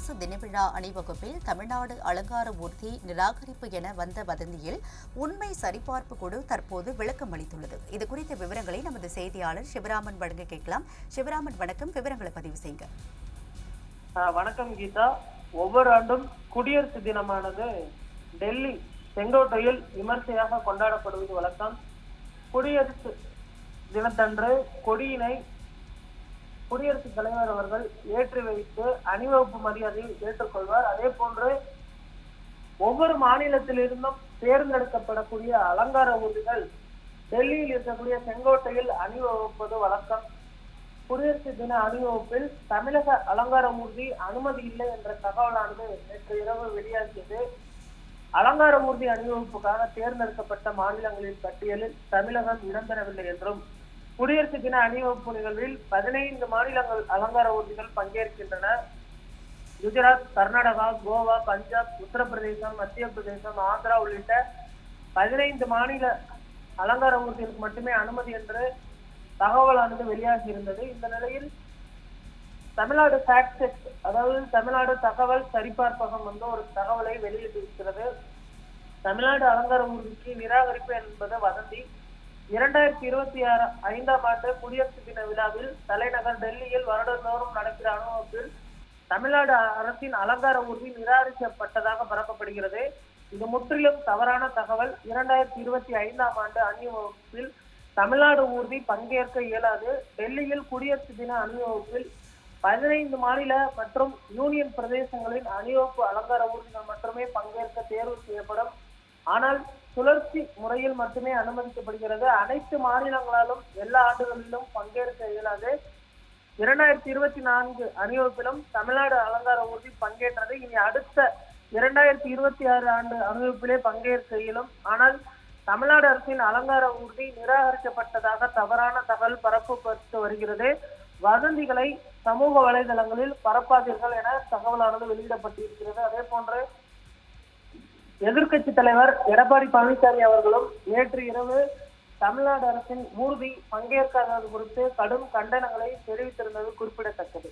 குடியரசு தினவிழா அணிவகுப்பில் தமிழ்நாடு அலங்கார ஊர்தி நிராகரிப்பு என வந்த வதந்தியில் உண்மை சரிபார்ப்பு குழு தற்போது விளக்கம் அளித்துள்ளது. இது குறித்த விவரங்களை நமது செய்தியாளர் சிவராமன் வழங்க கேட்கலாம். சிவராமன் வணக்கம். விவரங்களை பதிவு செய்யுங்க. ஆஹ் வணக்கம் கீதா. ஒவ்வொரு ஆண்டும் குடியரசு தினமானது டெல்லி செங்கோட்டையில் விமர்சையாக கொண்டாடப்படுவது வழக்கம். குடியரசு தினத்தன்று கொடியினை குடியரசுத் தலைவர் அவர்கள் ஏற்றி வைத்து அணிவகுப்பு மரியாதையை ஏற்றுக்கொள்வார். அதே போன்று ஒவ்வொரு மாநிலத்திலிருந்தும் தேர்ந்தெடுக்கப்படக்கூடிய அலங்கார ஊர்திகள் டெல்லியில் இருக்கக்கூடிய செங்கோட்டையில் அணிவகுப்பது வழக்கம். குடியரசு தின அணிவகுப்பில் தமிழக அலங்கார ஊர்தி அனுமதி இல்லை என்ற தகவலானது நேற்று இரவு வெளியாகியது. அலங்கார ஊர்தி அணிவகுப்புக்காக தேர்ந்தெடுக்கப்பட்ட மாநிலங்களின் பட்டியலில் தமிழகம் இடம்பெறவில்லை என்றும் குடியரசு தின அணிவகுப்பு நிகழ்வில் பதினைந்து மாநிலங்கள் அலங்கார ஊர்திகள் பங்கேற்கின்றன. குஜராத் கர்நாடகா கோவா பஞ்சாப் உத்தரப்பிரதேசம் மத்திய பிரதேசம் ஆந்திரா உள்ளிட்ட பதினைந்து மாநில அலங்கார ஊர்திகளுக்கு மட்டுமே அனுமதி என்று தகவலானது வெளியாகி இருந்தது இந்த நிலையில் தமிழ்நாடு ஃபேக்ட் செக் அதாவது தமிழ்நாடு தகவல் சரிபார்ப்பகம் வந்து ஒரு தகவலை வெளியிட்டிருக்கிறது. தமிழ்நாடு அலங்கார ஊர்திக்கு நிராகரிப்பு என்பது வதந்தி. இரண்டாயிரத்தி இருபத்தி ஆறு ஐந்தாம் ஆண்டு குடியரசு தின விழாவில் தலைநகர் டெல்லியில் வருடந்தோறும் நடக்கிற அனுபவத்தில் தமிழ்நாடு அரசின் அலங்கார ஊர்தி நிராகரிக்கப்பட்டதாக பரப்பப்படுகிறது. இது முற்றிலும் தவறான தகவல். இரண்டாயிரத்தி இருபத்தி ஐந்தாம் ஆண்டு அணிவகுப்பில் தமிழ்நாடு ஊர்தி பங்கேற்க இயலாது. டெல்லியில் குடியரசு தின அணிவகுப்பில் பதினைந்து மாநில மற்றும் யூனியன் பிரதேசங்களின் அணிவகுப்பு அலங்கார ஊர்திகள் மட்டுமே பங்கேற்க தேர்வு செய்யப்படும். ஆனால் சுழற்சி முறையில் மட்டுமே அனுமதிக்கப்படுகிறது. அனைத்து மாநிலங்களாலும் எல்லா ஆண்டுகளிலும் பங்கேற்க இயலாது. இரண்டாயிரத்தி இருபத்தி நான்கு அணிவகுப்பிலும் தமிழ்நாடு அலங்கார ஊர்தி பங்கேற்றது. இனி அடுத்த இரண்டாயிரத்தி இருபத்தி ஆறு ஆண்டு அணிவகுப்பிலே பங்கேற்க இயலும். ஆனால் தமிழ்நாடு அரசின் அலங்கார ஊர்தி நிராகரிக்கப்பட்டதாக தவறான தகவல் பரப்பப்பட்டு வருகிறது. வதந்திகளை சமூக வலைதளங்களில் பரப்பாதீர்கள் என தகவலானது வெளியிடப்பட்டிருக்கிறது. அதே போன்று எதிர்க்கட்சி தலைவர் எடப்பாடி பழனிசாமி அவர்களும் நேற்று இரவு தமிழ்நாடு அரசின் ஊர்தி பங்கேற்காதது குறித்து கடும் கண்டனங்களை தெரிவித்திருந்தது குறிப்பிடத்தக்கது.